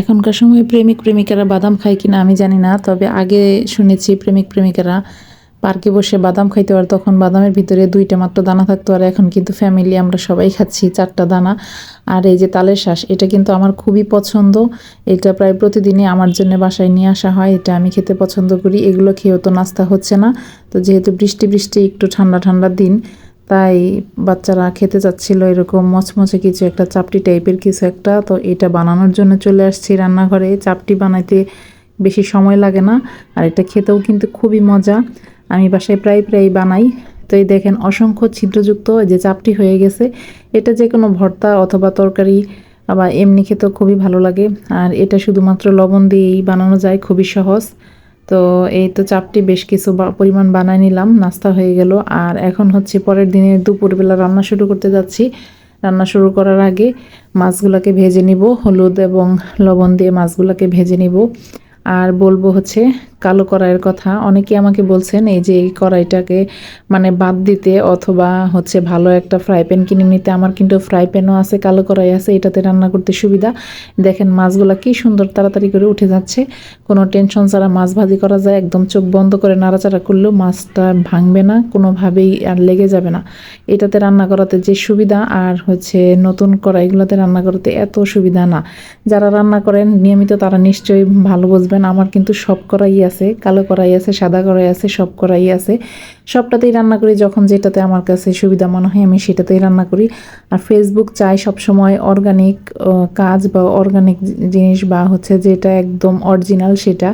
এখনকার সময় প্রেমিক প্রেমিকারা বাদাম খায় কিনা আমি জানি না, তবে আগে শুনেছি প্রেমিক প্রেমিকারা পার্কে বসে বাদাম খাইতে আর তখন বাদামের ভিতরে দুইটা মাত্র দানা থাকতো আর এখন কিন্তু ফ্যামিলি আমরা সবাই খাচ্ছি চারটা দানা। আর এই যে তালের শ্বাস এটা কিন্তু আমার খুবই পছন্দ। এটা প্রায় প্রতিদিনই আমার জন্য বাসায় নিয়ে আসা হয়, এটা আমি খেতে পছন্দ করি। এগুলো খেয়েও তো নাস্তা হচ্ছে না। তো যেহেতু বৃষ্টি বৃষ্টি, একটু ঠান্ডা ঠান্ডার দিন তাই বাচ্চারা খেতে চাচ্ছিল এরকম মচমচে কিছু একটা, চাপটি টাইপের কিছু একটা। তো এটা বানানোর জন্য চলে আসছি রান্নাঘরে। চাপটি বানাইতে বেশি সময় লাগে না, আর এটা খেতেও কিন্তু খুবই মজা। আমি বাসায় প্রায় প্রায় বানাই। তো এই দেখেন, অসংখ্য ছিদ্রযুক্ত যে চাপটি হয়ে গেছে। এটা যে কোনো ভর্তা অথবা তরকারি আবার এমনি খেতেও খুবই ভালো লাগে। আর এটা শুধুমাত্র লবণ দিয়েই বানানো যায়, খুবই সহজ। তো এই তো চাপটি বেশ কিছু পরিমাণ বানায় নিলাম, নাস্তা হয়ে গেল। আর এখন হচ্ছে পরের দিনে দুপুরবেলা রান্না শুরু করতে যাচ্ছি। রান্না শুরু করার আগে মাছগুলোকে ভেজে নিব, হলুদ এবং লবণ দিয়ে মাছগুলোকে ভেজে নিব। আর বলব হচ্ছে কালো কড়াইয়ের কথা। অনেকে আমাকে বলছেন, এই যে এই কড়াইটাকে মানে বাদ দিতে অথবা হচ্ছে ভালো একটা ফ্রাই প্যান কিনে নিতে, আমার কিন্তু ফ্রাই প্যানও আছে, কালো কড়াই আছে, এটাতে রান্না করতে সুবিধা। দেখেন মাছগুলা কি সুন্দর তাড়াতাড়ি করে উঠে যাচ্ছে। কোনো টেনশন ছাড়া মাছ ভাজি করা যায়, একদম চোখ বন্ধ করে নাড়াচাড়া করলেও মাছটা ভাঙবে না, কোনোভাবেই আর লেগে যাবে না। এটাতে রান্না করাতে যে সুবিধা, আর হচ্ছে নতুন কড়াইগুলোতে রান্না করতে এত সুবিধা না। যারা রান্না করেন, নিয়মিত তারা নিশ্চয়ই ভালো বুঝবেন। আমার কিন্তু সব করাই আছে, কালো কড়াই আছে, সাদা কড়াই আছে, সব করাই আছে। সবটাতেই রান্না করি, যখন যেটাতে আমার কাছে সুবিধা মনে হয়, আমি সেটাতেই রান্না করি। আর ফেসবুক চাই সবসময় অর্গানিক কাজ বা অর্গানিক জিনিস বা হচ্ছে যেটা একদম অরিজিনাল সেটা।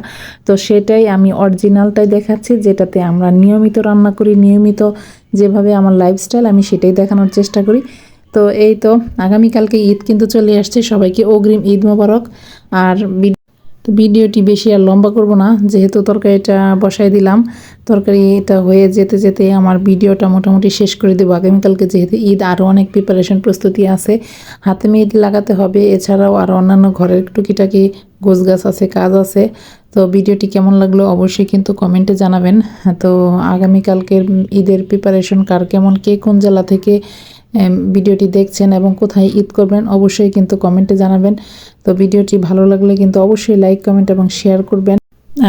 তো সেটাই আমি অরিজিনালটাই দেখাচ্ছি, যেটাতে আমরা নিয়মিত রান্না করি, নিয়মিত যেভাবে আমার লাইফস্টাইল আমি সেটাই দেখানোর চেষ্টা করি। তো এই তো, আগামীকালকে ঈদ কিন্তু চলে আসছে, সবাইকে অগ্রিম ঈদ মোবারক। আর তো ভিডিওটি বেশি আর লম্বা করব না, যেহেতু তরকারিটা বসাই দিলাম। তরকারিটা হয়ে যেতে যেতে আমার ভিডিওটা মোটামুটি শেষ করে দেবো। আগামীকালকে যেহেতু ঈদ, আরও অনেক প্রিপারেশন প্রস্তুতি আছে। হাতে মেহেদি লাগাতে হবে, এছাড়াও আরও অন্যান্য ঘরের টুকিটাকি গোছ গাছ আছে, কাজ আছে। তো ভিডিওটি কেমন লাগল অবশ্যই কিন্তু কমেন্টে জানাবেন। তো আগামীকালকের ঈদের প্রিপারেশন কার কেমন, কে কোন জেলা থেকে ভিডিওটি দেখছেন এবং কোথায় ঈদ করবেন অবশ্যই কিন্তু কমেন্টে জানাবেন। তো ভিডিওটি ভালো লাগলে কিন্তু অবশ্যই লাইক, কমেন্ট এবং শেয়ার করবেন।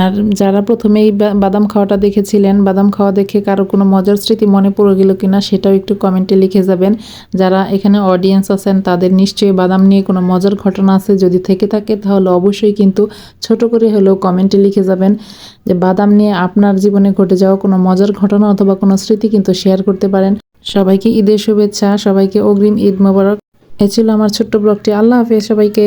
আর যারা প্রথমেই বাদাম খাওয়াটা দেখেছিলেন, বাদাম খাওয়া দেখে কারও কোনো মজার স্মৃতি মনে পড়ে গেল কিনা সেটাও একটু কমেন্টে লিখে যাবেন। যারা এখানে অডিয়েন্স আছেন, তাদের নিশ্চয়ই বাদাম নিয়ে কোনো মজার ঘটনা আছে যদি থেকে থাকে, তাহলে অবশ্যই কিন্তু ছোট করে হলেও কমেন্টে লিখে যাবেন যে বাদাম নিয়ে আপনার জীবনে ঘটে যাওয়া কোনো মজার ঘটনা অথবা কোনো স্মৃতি কিন্তু শেয়ার করতে পারেন। সবাইকে ঈদের শুভেচ্ছা, সবাইকে অগ্রিম ঈদ মোবারক। এ ছিল আমার ছোট্ট ব্লগটি। আল্লাহ হাফেজ সবাইকে।